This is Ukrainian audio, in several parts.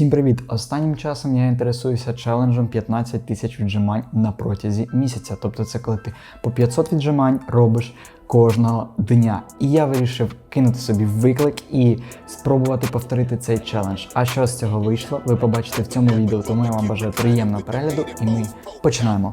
Всім привіт! Останнім часом я інтересуюся челенджем 15 тисяч віджимань на протязі місяця. Тобто це коли ти по 500 віджимань робиш кожного дня. І я вирішив кинути собі виклик і спробувати повторити цей челендж. А що з цього вийшло, ви побачите в цьому відео. Тому я вам бажаю приємного перегляду і ми починаємо.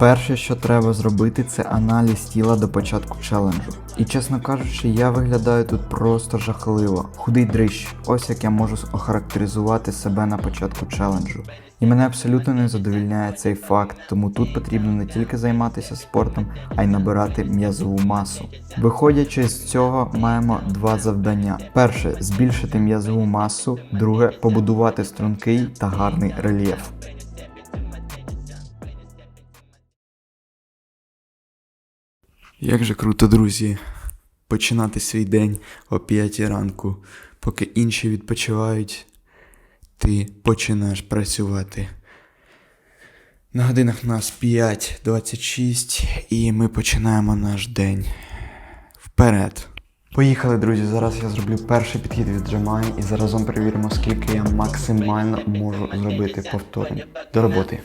Перше, що треба зробити, це аналіз тіла до початку челенджу. І чесно кажучи, я виглядаю тут просто жахливо. Худий дрищ, ось як я можу охарактеризувати себе на початку челенджу. І мене абсолютно не задовільняє цей факт, тому тут потрібно не тільки займатися спортом, а й набирати м'язову масу. Виходячи з цього, маємо два завдання: перше збільшити м'язову масу, друге побудувати стрункий та гарний рельєф. Як же круто, друзі, починати свій день о 5 ранку, поки інші відпочивають, ти починаєш працювати. На годинах нас 5.26 і ми починаємо наш день. Вперед! Поїхали, друзі. Зараз я зроблю перший підхід віджимань і заразом перевіримо, скільки я максимально можу зробити повторень. До роботи.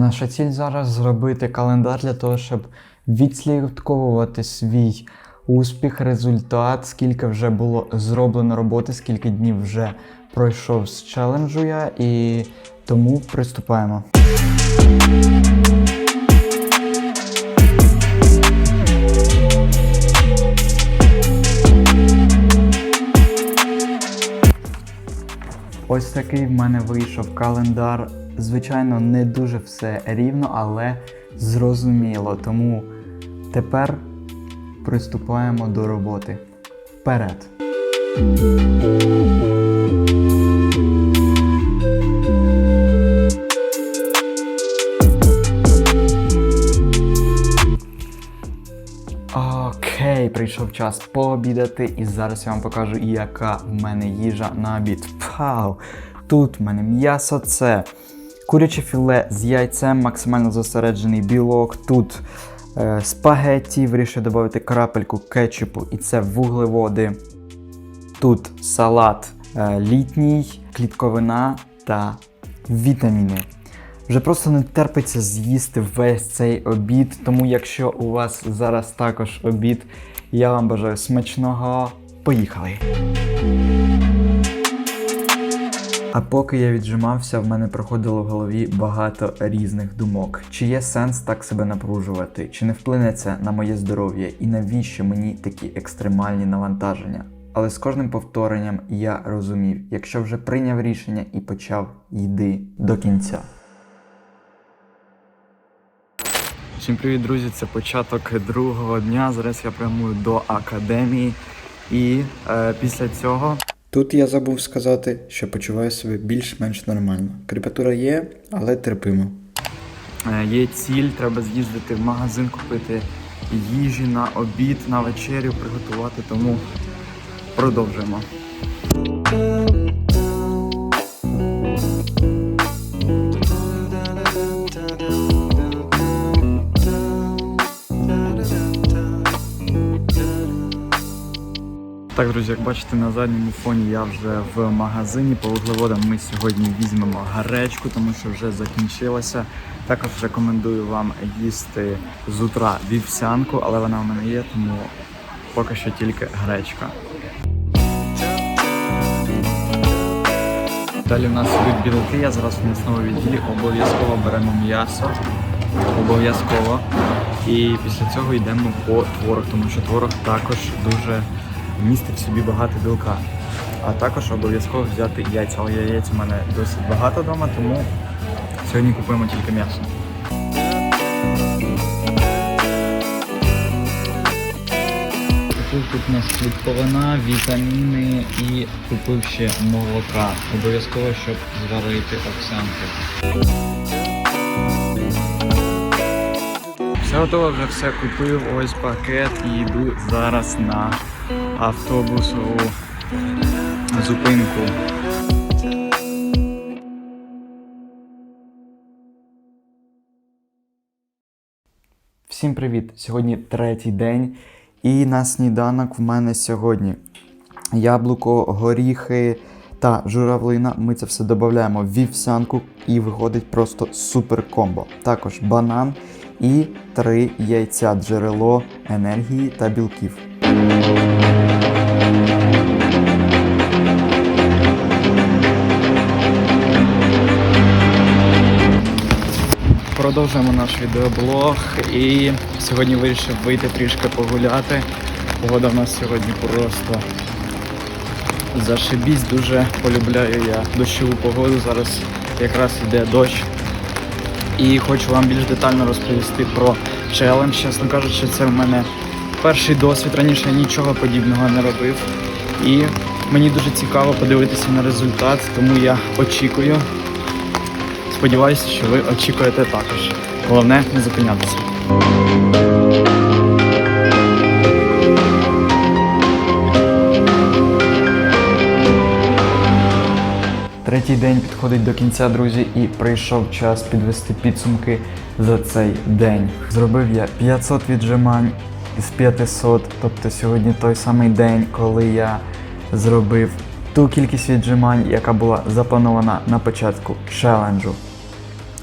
Наша ціль зараз зробити календар для того, щоб відслідковувати свій успіх, результат, скільки вже було зроблено роботи, скільки днів вже пройшов з челенджу я, і тому приступаємо. Ось такий в мене вийшов календар. Звичайно, не дуже все рівно, але зрозуміло. Тому тепер приступаємо до роботи. Вперед! Окей, прийшов час пообідати, і зараз я вам покажу, яка в мене їжа на обід. Пау! Тут в мене м'ясо це куряче філе з яйцем, максимально зосереджений білок. Тут е, спагетті, вирішую додати крапельку кетчупу, і це вуглеводи. Тут салат е, літній, клітковина та вітаміни. Вже просто не терпиться з'їсти весь цей обід. Тому, якщо у вас зараз також обід, я вам бажаю смачного. Поїхали! А поки я віджимався, в мене проходило в голові багато різних думок. Чи є сенс так себе напружувати? Чи не вплине це на моє здоров'я? І навіщо мені такі екстремальні навантаження? Але з кожним повторенням я розумів, якщо вже прийняв рішення і почав, йди до кінця. Всім привіт, друзі! Це початок другого дня. Зараз я прямую до академії, і е, після цього Тут я забув сказати, що почуваю себе більш-менш нормально. Кріпатура є, але терпимо. Е, Є ціль, треба з'їздити в магазин, купити їжі на обід, на вечерю, приготувати, тому продовжуємо. Так, друзі, як бачите, на задньому фоні я вже в магазині. По вуглеводам ми сьогодні візьмемо гречку, тому що вже закінчилася. Також рекомендую вам їсти з утра вівсянку, але вона в мене є, тому поки що тільки гречка. Далі в нас йдуть білки, я зараз в м'ясному відділі обов'язково беремо м'ясо. Обов'язково. І після цього йдемо по творог, тому що творог також дуже містить в собі багато білка. а також обов'язково взяти яйця. Але яєць у мене досить багато вдома, тому сьогодні купуємо тільки м'ясо. Купив тут у нас клітковина, вітаміни і купив ще молока. Обов'язково, щоб зварити овсянки. Все готово, вже все купив, ось пакет і йду зараз на автобусову зупинку. Всім привіт! Сьогодні третій день, і на сніданок в мене сьогодні яблуко, горіхи та журавлина. Ми це все додаємо в вівсянку і виходить просто супер комбо. Також банан і три яйця джерело енергії та білків. Продовжуємо наш відеоблог і сьогодні вирішив вийти трішки погуляти. Погода в нас сьогодні просто зашибісь, дуже полюбляю я дощову погоду. Зараз якраз йде дощ. І хочу вам більш детально розповісти про челендж. Чесно кажучи, це в мене перший досвід. Раніше я нічого подібного не робив. І мені дуже цікаво подивитися на результат, тому я очікую. Сподіваюся, що ви очікуєте також. Головне не зупинятися. Третій день підходить до кінця, друзі, і прийшов час підвести підсумки за цей день. Зробив я 500 віджимань із 500, тобто сьогодні той самий день, коли я зробив ту кількість віджимань, яка була запланована на початку челенджу.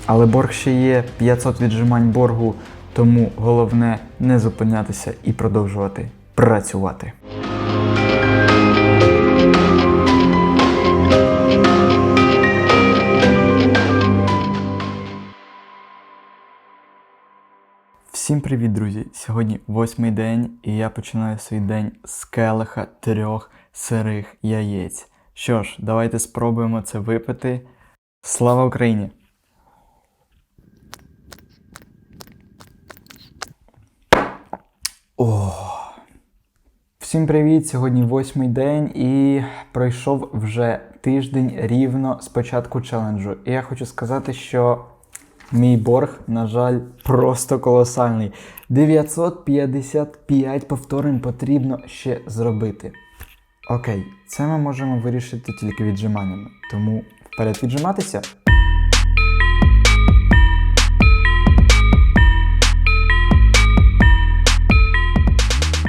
Але борг ще є 500 віджимань боргу, тому головне не зупинятися і продовжувати працювати. Всім привіт, друзі! Сьогодні восьмий день, і я починаю свій день з келиха трьох сирих яєць. Що ж, давайте спробуємо це випити. Слава Україні! О. Всім привіт! Сьогодні восьмий день і пройшов вже тиждень рівно з початку челенджу. І я хочу сказати, що мій борг, на жаль, просто колосальний. 955 повторень потрібно ще зробити. Окей, це ми можемо вирішити тільки віджиманнями. Тому вперед віджиматися.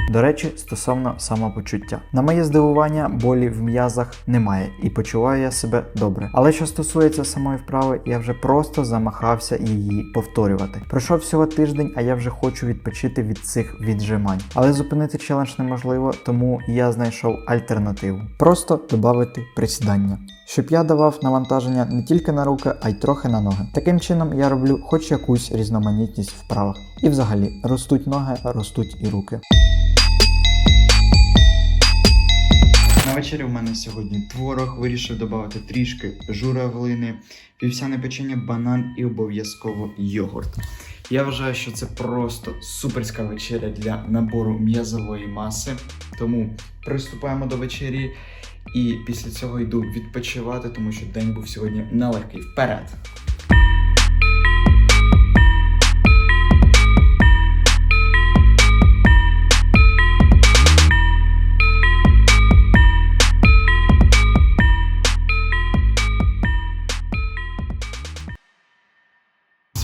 До речі, стосовно самопочуття. На моє здивування, болі в м'язах немає і почуваю я себе добре. Але що стосується самої вправи, я вже просто замахався її повторювати. Пройшов всього тиждень, а я вже хочу відпочити від цих віджимань. Але зупинити челендж неможливо, тому я знайшов альтернативу. Просто додати присідання. Щоб я давав навантаження не тільки на руки, а й трохи на ноги. Таким чином я роблю хоч якусь різноманітність вправах. І взагалі ростуть ноги, ростуть і руки. На вечері в мене сьогодні творог, вирішив додати трішки журавлини, вівсяне печення, банан і обов'язково йогурт. Я вважаю, що це просто суперська вечеря для набору м'язової маси. Тому приступаємо до вечері і після цього йду відпочивати, тому що день був сьогодні нелегкий. Вперед!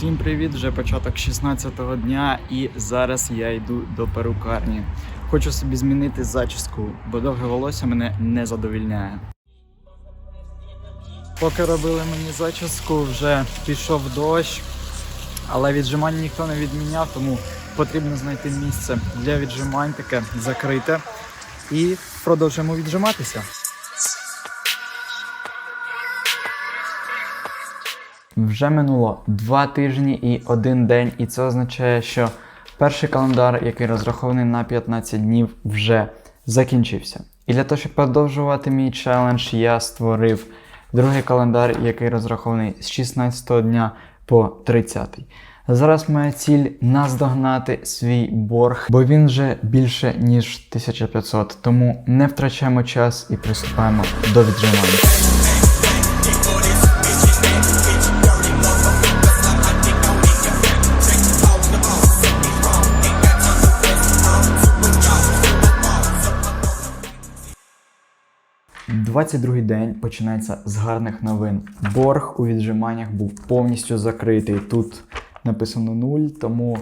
Всім привіт! Вже початок 16-го дня, і зараз я йду до перукарні. Хочу собі змінити зачіску, бо довге волосся мене не задовільняє. Поки робили мені зачіску, вже пішов дощ, але віджимань ніхто не відміняв, тому потрібно знайти місце для віджимань таке закрите. І продовжуємо віджиматися. Вже минуло два тижні і один день, і це означає, що перший календар, який розрахований на 15 днів, вже закінчився. І для того, щоб продовжувати мій челендж, я створив другий календар, який розрахований з 16 дня по 30. Зараз моя ціль наздогнати свій борг, бо він вже більше ніж 1500. Тому не втрачаємо час і приступаємо до віджимання. 22-й день починається з гарних новин. Борг у віджиманнях був повністю закритий. Тут написано нуль. тому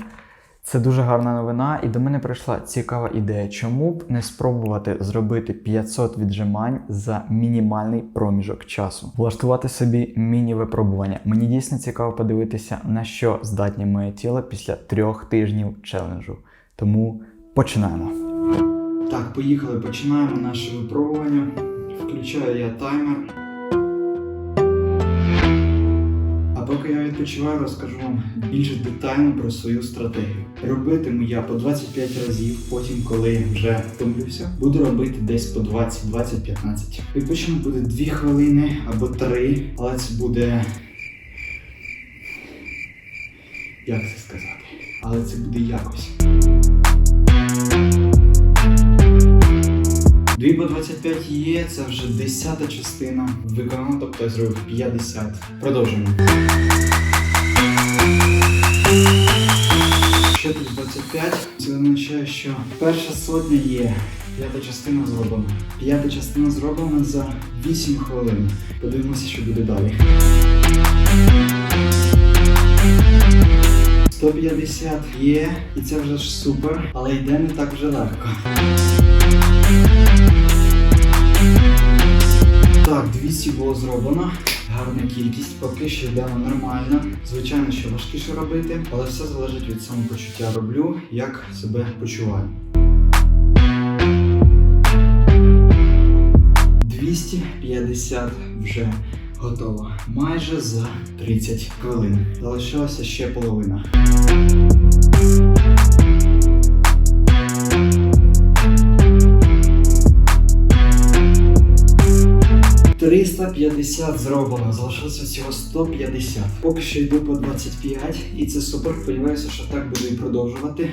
це дуже гарна новина. І до мене прийшла цікава ідея, чому б не спробувати зробити 500 віджимань за мінімальний проміжок часу, влаштувати собі міні-випробування. Мені дійсно цікаво подивитися, на що здатні моє тіло після трьох тижнів челенджу. Тому починаємо. Так, поїхали, починаємо наше випробування. Включаю я таймер. А поки я відпочиваю, розкажу вам більш детально про свою стратегію. Робитиму я по 25 разів, потім, коли вже втомлюся, буду робити десь по 20-20-15. Відпочинок буде 2 хвилини або 3, але це буде. Як це сказати? Але це буде якось. 2 по 25 є, це вже 10 частина виконана, тобто я зробив 50. Продовжуємо. Ще плюс 25. Це означає, що перша сотня є. П'ята частина зроблена. П'ята частина зроблена за 8 хвилин. Подивимося, що буде далі. 150 є, і це вже ж супер, але йде не так вже легко. Так, 200 було зроблено. Гарна кількість, поки що йдемо нормально. Звичайно, що важкіше робити, але все залежить від самопочуття. Роблю, як себе почуваю. 250 вже готово. Майже за 30 хвилин. Залишилася ще половина. Триста п'ятдесят зроблено, залишилося всього 150. Поки що йду по 25, і це супер. Сподіваюся, що так буду і продовжувати.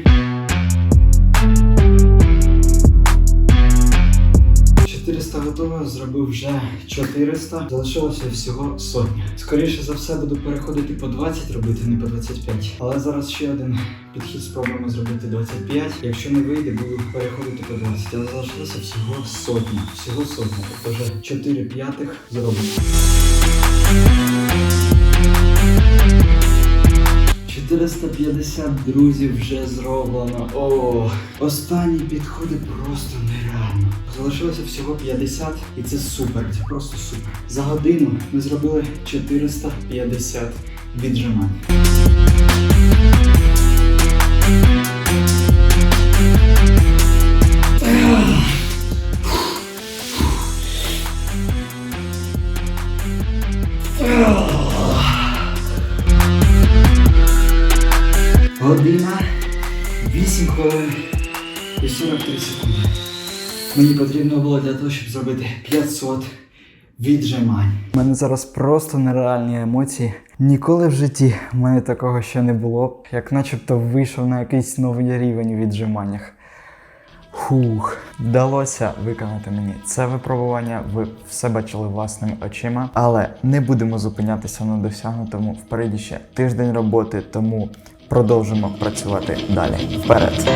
Готово, зробив вже 400, залишилося всього сотня. Скоріше за все буду переходити по 20 робити, не по 25. Але зараз ще один підхід спробуємо зробити 25. Якщо не вийде, буду переходити по 20. Але залишилося всього сотня. Всього сотня. Тобто вже 4 п'ятих зроблено. 450 друзів вже зроблено. О, останні підходи просто нереально. Залишилося всього 50 і це супер. Це просто супер. За годину ми зробили 450 віджимань. Мені потрібно було для того, щоб зробити 500 віджимань. У мене зараз просто нереальні емоції. Ніколи в житті в мене такого ще не було, як начебто вийшов на якийсь новий рівень у віджиманнях. Фух, вдалося виконати мені це випробування. Ви все бачили власними очима, але не будемо зупинятися на досягнутому. Впереді ще тиждень роботи, тому продовжимо працювати далі. Вперед!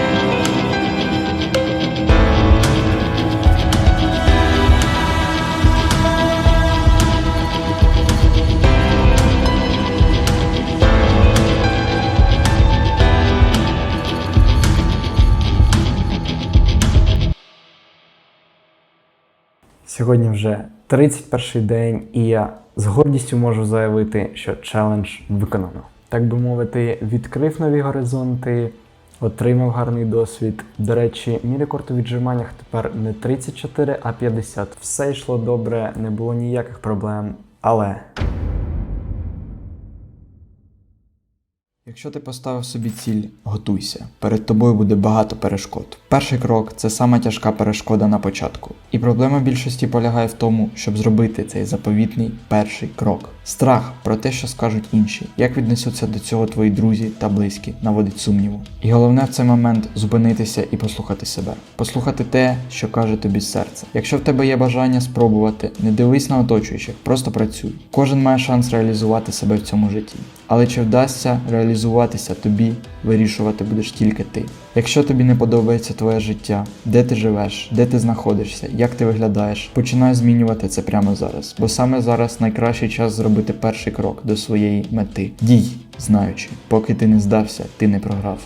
Сьогодні вже 31 день, і я з гордістю можу заявити, що челендж виконано. Так би мовити, відкрив нові горизонти, отримав гарний досвід. До речі, мій рекорд у віджиманнях тепер не 34, а 50. Все йшло добре, не було ніяких проблем. Але Якщо ти поставив собі ціль, готуйся. Перед тобою буде багато перешкод. Перший крок це сама тяжка перешкода на початку. І проблема більшості полягає в тому, щоб зробити цей заповітний перший крок. Страх про те, що скажуть інші, як віднесуться до цього твої друзі та близькі, наводить сумніву. І головне в цей момент зупинитися і послухати себе, послухати те, що каже тобі серце. Якщо в тебе є бажання спробувати, не дивись на оточуючих, просто працюй. Кожен має шанс реалізувати себе в цьому житті. Але чи вдасться реалізуватися тобі, вирішувати будеш тільки ти. Якщо тобі не подобається твоє життя, де ти живеш, де ти знаходишся, як ти виглядаєш, починай змінювати це прямо зараз, бо саме зараз найкращий час зробити перший крок до своєї мети. Дій, знаючи, поки ти не здався, ти не програв.